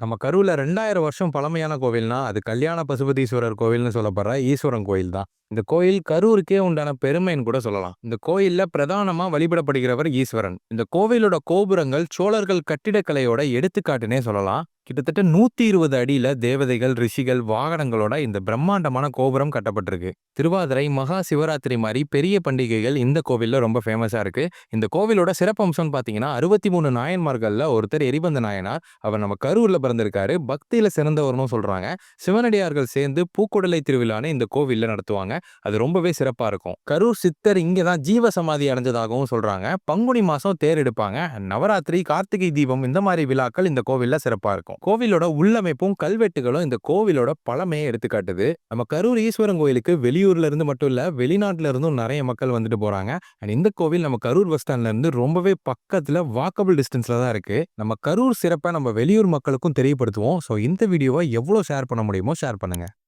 நம்ம கருவில் ரெண்டாயிரம் வருஷம் பழமையான கோவில்னா, அது கல்யாண பசுபதீஸ்வரர் கோவில்னு சொல்லப்படுற ஈஸ்வரன் கோயில் தான். இந்த கோயில் கரூருக்கே உண்டான பெருமைன்னு கூட சொல்லலாம். இந்த கோயில்ல பிரதானமா வழிபடப்படுகிறவர் ஈஸ்வரன். இந்த கோவிலோட கோபுரங்கள் சோழர்கள் கட்டிடக்கலையோட எடுத்துக்காட்டுனே சொல்லலாம். கிட்டத்தட்ட 120 அடியில தேவதைகள், ரிஷிகள், வாகனங்களோட இந்த பிரம்மாண்டமான கோபுரம் கட்டப்பட்டிருக்கு. திருவாதிரை, மகா சிவராத்திரி மாதிரி பெரிய பண்டிகைகள் இந்த கோவில்ல ரொம்ப ஃபேமஸா இருக்கு. இந்த கோவிலோட சிறப்பம்சம்னு பார்த்தீங்கன்னா, 63 நாயன்மார்கள்ல ஒருத்தர் எரிபந்த நாயனார். அவர் நம்ம கரூர்ல பிறந்திருக்காரு. பக்தியில சிறந்தவர்னும் சொல்றாங்க. சிவனடியார்கள் சேர்ந்து பூக்குடலை திருவிழான்னு இந்த கோவில்ல நடத்துவாங்க. அது ரொம்பவே சிறப்பாக இருக்கும். கரூர் சித்தர் இங்கே தான் ஜீவ சமாதி அடைஞ்சதாகவும் சொல்கிறாங்க பங்குனி மாதம் தேர் எடுப்பாங்க. நவராத்திரி, கார்த்திகை தீபம் இந்த மாதிரி விழாக்கள் இந்த கோவிலில் சிறப்பாக இருக்கும். கோவிலோட உள்ளமைப்பும், கல்வெட்டுகளும் இந்த கோவிலோட பழமையை எடுத்துக்காட்டுது. நம்ம கரூர் ஈஸ்வரன் கோயிலுக்கு வெளியூர்ல இருந்து மட்டும் இல்லை வெளிநாட்டிலிருந்தும் இருந்தும் மக்கள் வந்துட்டு போகிறாங்க அண்ட் இந்த கோவில் நம்ம கரூர் பஸ் ஸ்டாண்ட்ல இருந்து ரொம்பவே பக்கத்தில் வாக்கபிள் டிஸ்டன்ஸில் தான் இருக்குது நம்ம கரூர் சிறப்பை நம்ம வெளியூர் மக்களுக்கும் தெரியப்படுத்துவோம். ஸோ இந்த வீடியோவ எவ்வளோ ஷேர் பண்ண முடியுமோ ஷேர் பண்ணுங்கள்